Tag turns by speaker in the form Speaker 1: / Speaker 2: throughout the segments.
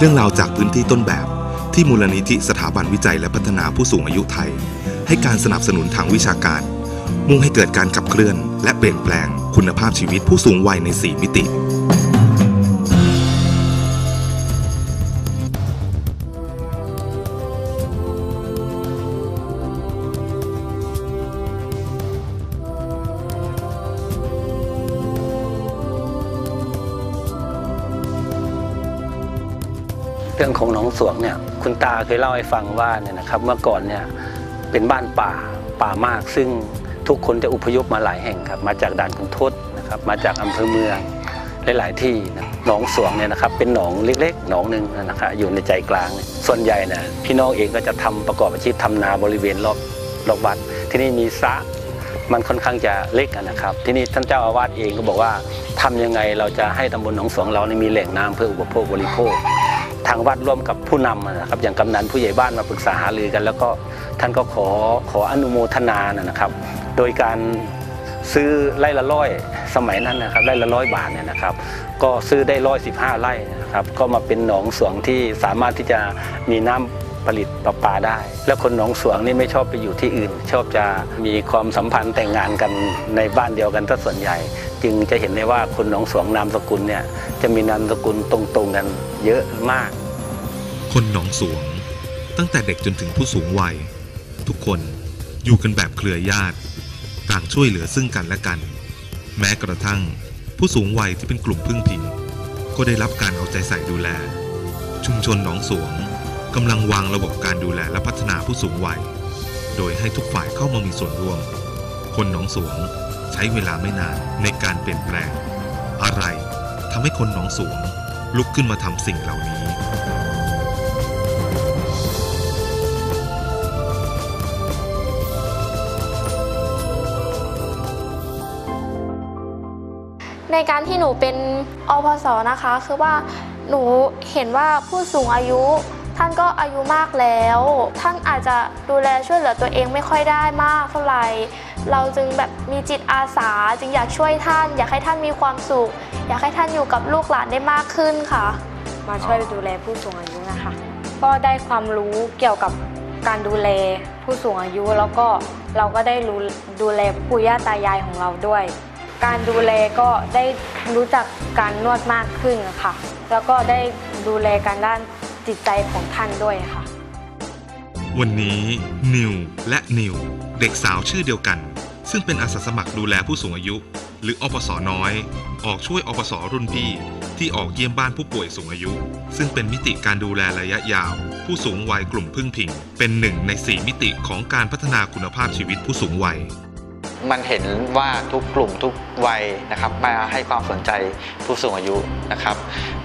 Speaker 1: เรื่องราวจากพื้นที่ต้นแบบ ที่มูลนิธิสถาบันวิจัยและพัฒนาผู้สูงอายุไทย ให้การสนับสนุนทางวิชาการ มุ่งให้เกิดการขับเคลื่อน และเปลี่ยนแปลงคุณภาพชีวิตผู้สูงวัยใน 4 มิติ
Speaker 2: เรื่องของหนองสวงเนี่ยคุณตาเคยเล่าให้ฟังว่าเนี่ยนะครับเมื่อก่อนเนี่ยเป็นบ้านป่าป่ามาก ซึ่งทุกคนจะอุพยพมาหลายแห่งครับมาจากด่านคุณทศนะครับมาจากอำเภอเมืองหลาย ๆ ที่นะหนองสวงเนี่ยนะครับเป็นหนองเล็ก ๆ หนองหนึ่งนะครับอยู่ในใจกลาง ส่วนใหญ่เนี่ยพี่น้องเองก็จะทำประกอบอาชีพทำนาบริเวณรอบรอบวัด ที่นี่มีสระมันค่อนข้างจะเล็กนะครับ ที่นี่ท่านเจ้าอาวาสเองก็บอกว่าทำยังไงเราจะให้ตำบลหนองสวงเรานี่มีแหล่งน้ำเพื่ออุปโภคบริโภค ทางวัดร่วมกับผู้นำนะครับ อย่างกำนันผู้ใหญ่บ้านมาปรึกษาหารือกัน แล้วก็ท่านก็ขอขออนุโมทนานะครับ โดยการซื้อไร่ละร้อยสมัยนั้นนะครับไร่ละร้อยบาทเนี่ยนะครับ ก็ซื้อได้ร้อยสิบห้าไร่นะครับ ก็มาเป็นหนองสวงที่สามารถที่จะมีน้ำ ผลิตประปาได้ แล้วคนหนองสวงนี่ไม่ชอบไปอยู่ที่อื่น ชอบจะมีความสัมพันธ์แต่งงานกันในบ้านเดียวกันถ้าส่วนใหญ่ จึงจะเห็นได้ว่าคนหนองสวงนามสกุลเนี่ยจะมีนามสกุลตรงๆกันเยอะมาก
Speaker 1: คนหนองสวง ตั้งแต่เด็กจนถึงผู้สูงวัย ทุกคนอยู่กันแบบเครือญาติต่างช่วยเหลือซึ่งกันและกัน แม้กระทั่งผู้สูงวัยที่เป็นกลุ่มพึ่งพิงก็ได้รับการเอาใจใส่ดูแล ชุมชนหนองสวง กำลังวางระบบการดูแลและพัฒนาผู้สูงวัย โดยให้ทุกฝ่ายเข้ามามีส่วนร่วม คนหนองสวงใช้เวลาไม่นานในการเปลี่ยนแปลง อะไรทำให้คนหนองสวงลุกขึ้นมาทำสิ่งเหล่านี้
Speaker 3: ในการที่หนูเป็นอพสนะคะ คือว่าหนูเห็นว่าผู้สูงอายุ ท่านก็อายุมากแล้ว ท่านอาจจะดูแลช่วยเหลือตัวเองไม่ค่อยได้มากเท่าไหร่เราจึงแบบมีจิตอาสาจึงอยากช่วยท่าน อยากให้ท่านมีความสุข อยากให้ท่านอยู่กับลูกหลานได้มากขึ้นค่ะ
Speaker 4: มาช่วยดูแลผู้สูงอายุนะคะ ก็ได้ความรู้เกี่ยวกับการดูแลผู้สูงอายุแล้วก็เราก็ได้รู้ดูแลปู่ย่าตายายของเราด้วย การดูแลก็ได้รู้จักการนวดมากขึ้นค่ะ แล้วก็ได้ดูแลการด้าน จิตใจของท่านด้วยค่ะ
Speaker 1: วันนี้นิวและนิว เด็กสาวชื่อเดียวกัน ซึ่งเป็นอาสาสมัครดูแลผู้สูงอายุ หรืออปสน้อย ออกช่วยอปสรุ่นพี่ที่ออกเยี่ยมบ้านผู้ป่วยสูงอายุ ซึ่งเป็นมิติการดูแลระยะยาว ผู้สูงวัยกลุ่มพึ่งพิง เป็นหนึ่งใน 4 มิติของการพัฒนาคุณภาพชีวิตผู้สูงวัย
Speaker 5: มันเห็นว่าทุกกลุ่มทุกวัยนะครับมาให้ความสนใจผู้สูงอายุนะครับ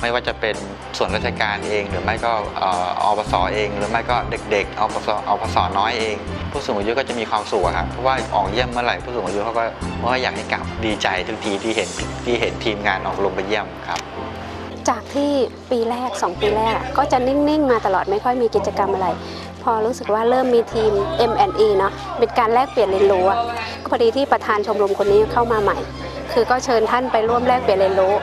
Speaker 5: ไม่ว่าจะเป็นส่วนราชการเอง หรือไม่ก็อออปสเอง หรือไม่ก็เด็กๆอปสอปสน้อยเอง ผู้สูงอายุก็จะมีความสุขครับเพราะว่าออกเยี่ยมเมื่อไหร่ผู้สูงอายุเขาก็เขาอยากให้กลับดีใจทุกทีที่เห็นที่เห็นทีมงานออกลงไปเยี่ยมครับ
Speaker 6: จากที่ปีแรก 2 ปีแรกก็จะนิ่ง ๆ มาตลอดไม่ค่อยมีกิจกรรมอะไร พอรู้สึกว่าเริ่มมีทีม M&E เนาะเป็นการแลกเปลี่ยนเรียนรู้ก็พอดีที่ประธานชมรมคนนี้เข้ามาใหม่ คือก็เชิญท่านไปร่วมแลกเปลี่ยนเรียนรู้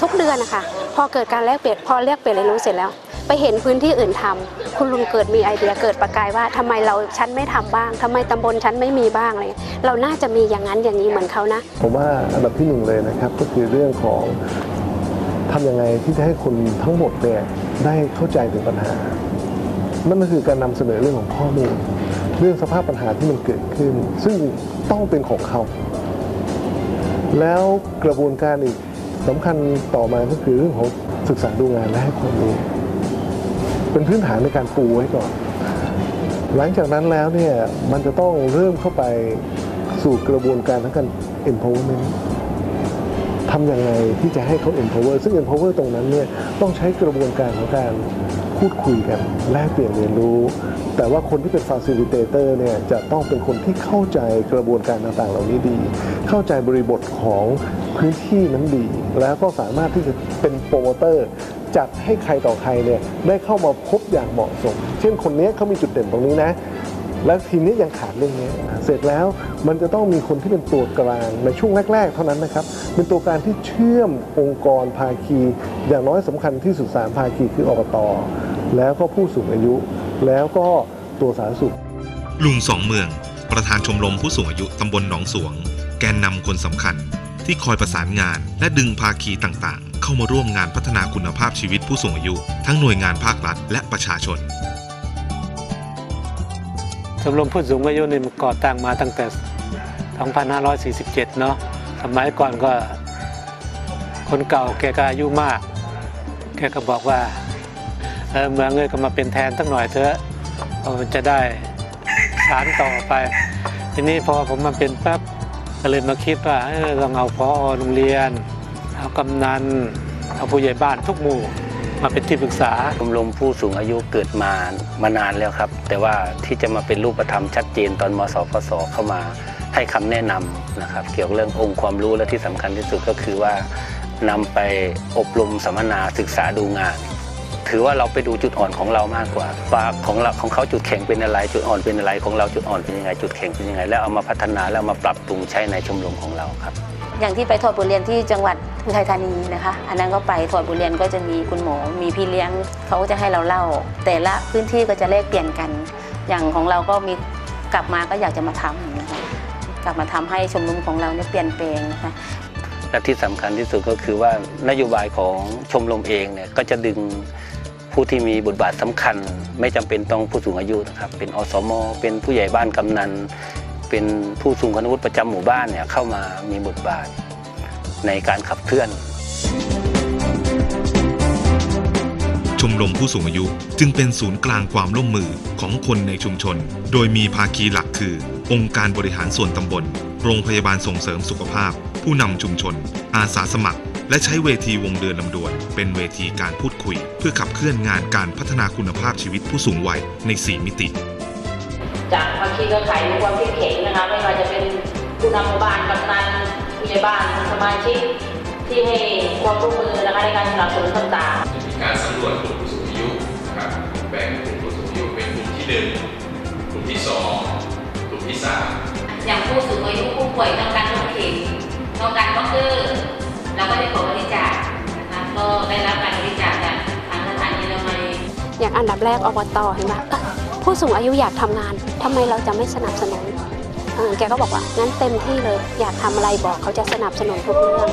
Speaker 6: ทุกเดือนนะคะพอเกิดการแลกเปลี่ยนพอแลกเปลี่ยนเรียนรู้เสร็จแล้ว ไปเห็นพื้นที่อื่นทำคุณลุงเกิดมีไอเดียเกิดประกายว่าทำไมเราฉันไม่ทำบ้างทำไมตำบลฉันไม่มีบ้างอะไรเงี้ยเราน่าจะมีอย่างนั้นอย่างนี้เหมือนเขานะ
Speaker 7: ผมว่าอันดับที่หนึ่งเลยนะครับก็คือเรื่องของทำยังไงที่จะให้คนทั้งหมดเนี่ยได้เข้าใจถึงปัญหา นั่นก็คือการนำเสนอเรื่องของข้อมูล เรื่องสภาพปัญหาที่มันเกิดขึ้น ซึ่งต้องเป็นของเขา แล้วกระบวนการอีกสำคัญต่อมาก็คือเรื่องของศึกษาดูงานและให้ความรู้เป็นพื้นฐานในการปูไว้ก่อน หลังจากนั้นแล้วเนี่ยมันจะต้องเริ่มเข้าไปสู่กระบวนการทั้งการ empowerment ทำยังไงที่จะให้เขา empower ซึ่ง empower ตรงนั้นเนี่ยต้องใช้กระบวนการของการพูดคุยกันแลกเปลี่ยนเรียนรู้ แต่ว่าคนที่เป็น facilitator เนี่ยจะต้องเป็นคนที่เข้าใจกระบวนการต่างๆ เหล่านี้ดี เข้าใจบริบทของพื้นที่นั้นดี แล้วก็สามารถที่จะเป็นโปรโมเตอร์จัดให้ใครต่อใครเนี่ยได้เข้ามาพบอย่างเหมาะสม เช่นคนนี้เขามีจุดเด่นตรงนี้นะ แล้วทีนี้ยังขาดเรื่องนี้ เสร็จแล้วมันจะต้องมีคนที่เป็นตัวกลางในช่วงแรก ๆ เท่านั้นนะครับ เป็นตัวกลางที่เชื่อมองค์กรภาคี อย่างน้อยสำคัญที่สุดสามภาคีคืออบตแล้วก็ผู้สูงอายุ แล้วก็ตัวสาธารณสุข
Speaker 1: ลุงสองเมือง ประธานชมรมผู้สูงอายุตำบลหนองสวง แกนนำคนสำคัญ ที่คอยประสานงานและดึงภาคีต่างๆ เข้ามาร่วมงานพัฒนาคุณภาพชีวิตผู้สูงอายุ ทั้งหน่วยงานภาครัฐและประชาชน
Speaker 8: ชมรมผู้สูงอายุนี่มันก่อตั้งมาตั้งแต่ 2547 เนาะสมัยก่อนก็คนเก่าแกก็อายุมาก แกก็บอกว่าเออเมืองเอ้ยก็มาเป็นแทนตั้งหน่อยเถอะเพราะมันจะได้สานต่อไป ทีนี้พอผมมาเป็นปั๊บก็เลยมาคิดว่าเออต้องเอาพอโรงเรียน เอากำนัน เอาผู้ใหญ่บ้านทุกหมู่ มาเป็นที่ปรึกษา
Speaker 2: ชมรมผู้สูงอายุเกิดมามานานแล้วครับ แต่ว่าที่จะมาเป็นรูปธรรมชัดเจนตอนมสพศเข้ามาให้คำแนะนำนะครับ เกี่ยวกับเรื่ององค์ความรู้และที่สำคัญที่สุดก็คือว่านำไปอบรมสัมมนาศึกษาดูงาน ถือว่าเราไปดูจุดอ่อนของเรามากกว่าว่าของเราของเขาจุดแข็งเป็นอะไร จุดอ่อนเป็นอะไรของเราจุดอ่อนเป็นยังไง จุดแข็งเป็นยังไง แล้วเอามาพัฒนาแล้วเอามาปรับปรุงใช้ในชมรมของเราครับ
Speaker 9: อย่างที่ไปถอดบทเรียนที่จังหวัดอุทัยธานีนะคะ อันนั้นก็ไปถอดบทเรียนก็จะมีคุณหมอมีพี่เลี้ยงเขาก็จะให้เราเล่า แต่ละพื้นที่ก็จะแลกเปลี่ยนกัน อย่างของเราก็มีกลับมาก็อยากจะมาทำนะคะกลับมาทำให้ชมรมของเราเนี่ยเปลี่ยนแปลงนะคะ
Speaker 2: และที่สำคัญที่สุดก็คือว่านโยบายของชมรมเองเนี่ยก็จะดึง ผู้ที่มีบทบาทสำคัญ ไม่จำเป็นต้องผู้สูงอายุนะครับ เป็นอสม เป็นผู้ใหญ่บ้านกำนัน เป็นผู้สูงอาวุธประจำหมู่บ้านเนี่ยเข้ามามีบทบาทในการขับเคลื่อน
Speaker 1: ชมรมผู้สูงอายุจึงเป็นศูนย์กลางความร่วมมือของคนในชุมชน โดยมีภาคีหลักคือ องค์การบริหารส่วนตำบล โรงพยาบาลส่งเสริมสุขภาพ ผู้นำชุมชน อาสาสมัคร และใช้เวทีวงเดือนลำดวน เป็นเวทีการพูดคุย เพื่อขับเคลื่อนงานการพัฒนาคุณภาพชีวิตผู้สูงวัยใน 4 มิติ
Speaker 10: จากภาคีเครือข่ายมีความเข้มแข็งนะคะไม่ว่าจะเป็นผู้นำหมู่บ้านกำนันผู้ใหญ่บ้านสมาชิกที่ให้ความร่วมมือนะคะในการสนับสนุนต่างๆ
Speaker 11: จะมีการสำรวจกลุ่มผู้สูงอายุนะครับแบ่งกลุ่มผู้สูงอายุเป็นกลุ่มที่หนึ่งกลุ่มที่สองกลุ่มที่สาม
Speaker 10: อย่างผู้สูงอายุผู้ป่วยต้องการรถเข็นต้องการวอลเกอ ร์เราก็ได้ขอบริจาคนะคะก็ได้รับการบริจาคจากทางสถานีอนามัย
Speaker 6: อย่างอันดับแรกอบตเห็นไหมผู้สูงอายุอยากทำงานทำไมเราจะไม่สนับสนุนแกก็บอกว่างั้นเต็มที่เลย อยากทำอะไรบอกเขาจะสนับสนุนทุกเรื่อง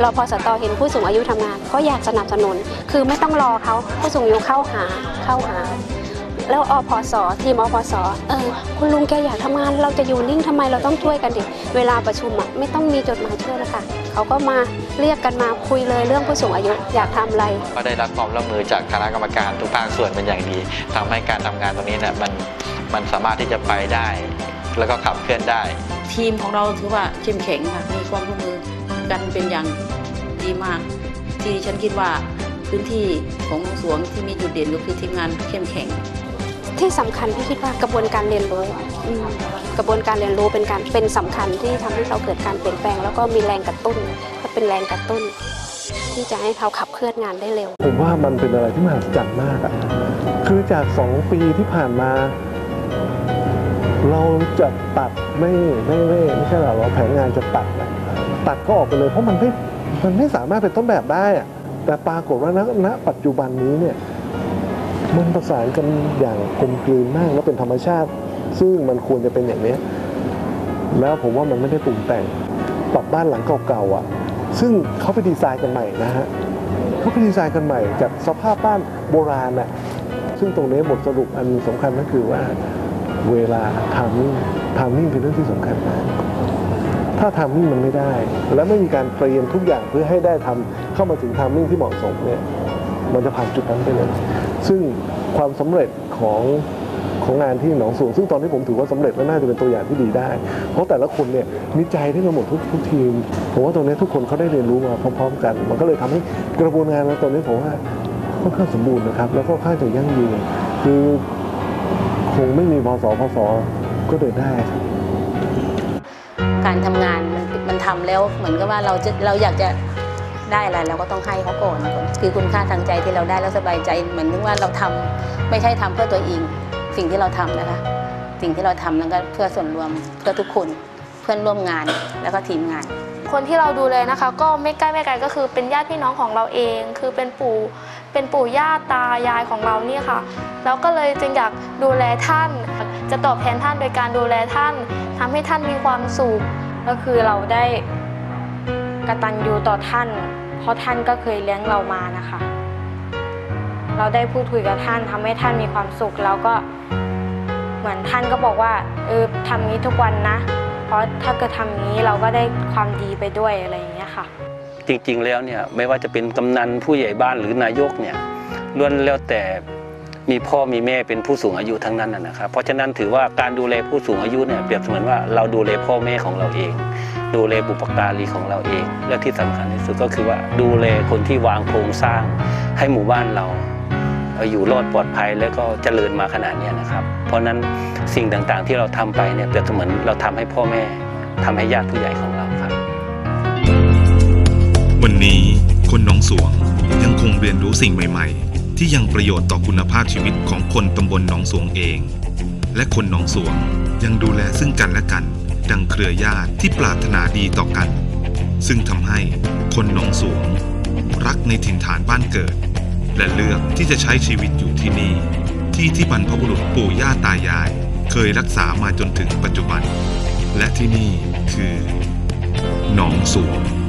Speaker 6: เราพอสตอเห็นผู้สูงอายุทำงาน ก็อยากสนับสนุน คือไม่ต้องรอเขาผู้สูงอายุเข้าหาเข้าหา แล้วอพสทีมอพสเออคุณลุงแกอยากทำงานเราจะอยู่นิ่งทำไมเราต้องช่วยกันดิเวลาประชุมอะไม่ต้องมีจดหมายช่วยแล้วค่ะเขาก็มาเรียกกันมาคุยเลยเรื่องผู้สูงอายุอยากทำอะไร
Speaker 5: ก็ได้รับความร่วมมือจากคณะกรรมการทุกภาคส่วนเป็นอย่างดีทำให้การทำงานตรงนี้เนี่ยมันมันสามารถที่จะไปได้ แล้วก็ขับเคลื่อนได้
Speaker 10: ทีมของเราถือว่าเข้มแข็งค่ะมีความร่วมมือกันเป็นอย่างดีมาก ที่ฉันคิดว่าพื้นที่ของสวงที่มีจุดเด่นก็คือทีมงานเข้มแข็ง
Speaker 6: ที่สำคัญที่คิดว่ากระบวนการเรียนรู้กระบวนการเรียนรู้เป็นการเป็นสำคัญที่ทำให้เราเกิดการเปลี่ยนแปลง แล้วก็มีแรงกระตุ้นก็เป็นแรงกระตุ้น ที่จะให้เราขับเคลื่อนงานได้เร็ว
Speaker 7: ผมว่ามันเป็นอะไรที่มหัศจรรย์มากอะคือจากสองปีที่ผ่านมา เราจะตัดไม่ไม่ไม่ไม่ใช่หรอเราแผนงานจะตัดตัดก็ออกไปเลยเพราะมันไม่มันไม่สามารถเป็นต้นแบบได้อะแต่ปรากฏว่าณปัจจุบันนี้เนี่ย มันประสานกันอย่างกลมกลืนมากแล้วเป็นธรรมชาติ ซึ่งมันควรจะเป็นอย่างนี้ แล้วผมว่ามันไม่ได้ปรุงแต่งปรับบ้านหลังเก่าๆอะ ซึ่งเขาไปดีไซน์กันใหม่นะฮะเขาไปดีไซน์กันใหม่จากสภาพบ้านโบราณอะซึ่งตรงนี้บทสรุปอันสำคัญก็คือว่าเวลาทามมิ่งทามมิ่งเป็นเรื่องที่สำคัญมากถ้าทามมิ่งมันไม่ได้ และไม่มีการเตรียมทุกอย่างเพื่อให้ได้ทำเข้ามาถึงทามมิ่งที่เหมาะสมเนี่ยมันจะผ่านจุดนั้นไปเลย ซึ่งความสำเร็จของของงานที่หนองสวงซึ่งตอนนี้ผมถือว่าสำเร็จและน่าจะเป็นตัวอย่างที่ดีได้ เพราะแต่ละคนเนี่ยมีใจที่กันหมดทุกทุกทีม ผมว่าตรงนี้ทุกคนเขาได้เรียนรู้มาพร้อม ๆ กัน มันก็เลยทำให้กระบวนการในตอนนี้ผมว่าค่อนข้างสมบูรณ์นะครับ แล้วก็ค่อนข้างจะยั่งยืนคือคงไม่มีพศพศก็เดินได้ครับ
Speaker 9: การทำงานมันมันทำแล้วเหมือนกับว่าเราจะเราอยากจะ ได้อะไรเราก็ต้องให้เขาก่อน คือคุณค่าทางใจที่เราได้แล้วสบายใจเหมือนถึงว่าเราทำไม่ใช่ทำเพื่อตัวเอง สิ่งที่เราทำนะคะ สิ่งที่เราทำนั้นก็เพื่อส่วนรวมเพื่อทุกคนเพื่อนร่วมงานแล้วก็ทีมงาน
Speaker 3: คนที่เราดูแลนะคะ ก็ไม่ใกล้ไม่ไกลก็คือเป็นญาติพี่น้องของเราเอง คือเป็นปู่เป็นปู่ย่าตายายของเราเนี่ยค่ะแล้วก็เลยจึงอยากดูแลท่าน จะตอบแทนท่านโดยการดูแลท่านทำให้ท่านมีความสุข
Speaker 4: ก็คือเราได้กตัญญูต่อท่าน เพราะท่านก็เคยเลี้ยงเรามานะคะ เราได้พูดคุยกับท่านทำให้ท่านมีความสุขแล้วก็เหมือนท่านก็บอกว่าเออทำนี้ทุกวันนะ เพราะถ้าเกิดทำนี้เราก็ได้ความดีไปด้วยอะไรอย่างเงี้ยค่ะ
Speaker 2: จริงๆแล้วเนี่ยไม่ว่าจะเป็นกำนันผู้ใหญ่บ้านหรือนายกเนี่ยล้วนแล้วแต่มีพ่อมีแม่เป็นผู้สูงอายุทั้งนั้นนะครับเพราะฉะนั้นถือว่าการดูแลผู้สูงอายุเนี่ยเปรียบเสมือนว่าเราดูแลพ่อแม่ของเราเอง ดูแลบุปการีของเราเอง และที่สำคัญที่สุดก็คือว่าดูแลคนที่วางโครงสร้างให้หมู่บ้านเราอยู่รอดปลอดภัยแล้วก็เจริญมาขนาดนี้นะครับ เพราะนั้นสิ่งต่างๆที่เราทำไปเนี่ยเปรียบเสมือนเราทำให้พ่อแม่ทำให้ญาติผู้ใหญ่ของเราครับ
Speaker 1: วันนี้คนหนองสวงยังคงเรียนรู้สิ่งใหม่ ๆ ที่ยังประโยชน์ต่อคุณภาพชีวิตของคนตำบลหนองสวงเอง และคนหนองสวงยังดูแลซึ่งกันและกัน ดังเครือญาติที่ปรารถนาดีต่อกัน ซึ่งทำให้คนหนองสูง รักในถิ่นฐานบ้านเกิด และเลือกที่จะใช้ชีวิตอยู่ที่นี่ ที่ที่บรรพบุรุษปู่ย่าตายาย เคยรักษามาจนถึงปัจจุบัน และที่นี่คือ หนองสูง